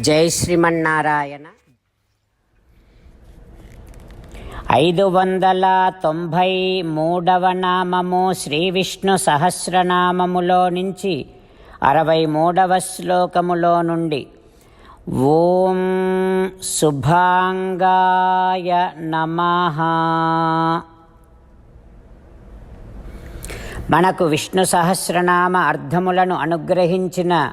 జై శ్రీమన్నారాయణ. ఐదు వందల తొంభై మూడవ నామము శ్రీ విష్ణు సహస్రనామములో నుంచి అరవై మూడవ శ్లోకములో నుండి ఓం శుభాంగాయ నమ. మనకు విష్ణు సహస్రనామ అర్థములను అనుగ్రహించిన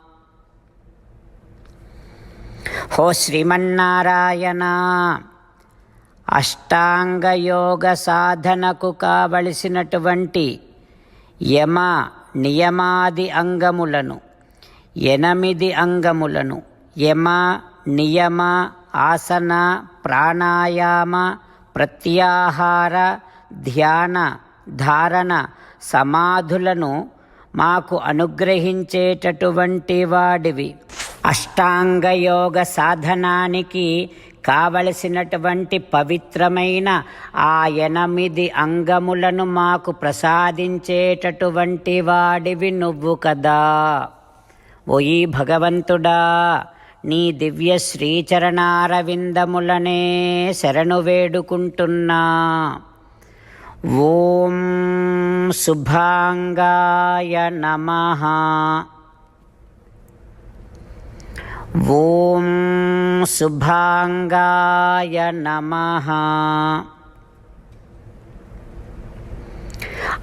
హో శ్రీమన్నారాయణ అష్టాంగయోగ సాధనకు కావలసినటువంటి యమ నియమాది అంగములను ఎనిమిది అంగములను యమ నియమ ఆసన ప్రాణాయామ ప్రత్యాహార ధ్యాన ధారణ సమాధులను మాకు అనుగ్రహించేటటువంటి వాడివి. అష్టాంగయోగ సాధనానికి కావలసినటువంటి పవిత్రమైన ఆ ఎనిమిది అంగములను మాకు ప్రసాదించేటటువంటి వాడివి నువ్వు కదా. ఓయి భగవంతుడా నీ దివ్య శ్రీచరణారవిందములనే శరణు వేడుకుంటున్నా. ఓం శుభాంగాయ నమః. ఓం శుభాంగాయ నమః.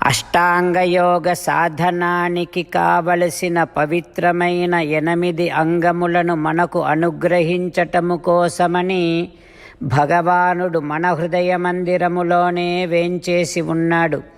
అష్టాంగయోగ సాధనానికి కావలసిన పవిత్రమైన ఎనిమిది అంగములను మనకు అనుగ్రహించటము కోసమని భగవానుడు మన హృదయ మందిరములోనే వేంచేసి ఉన్నాడు.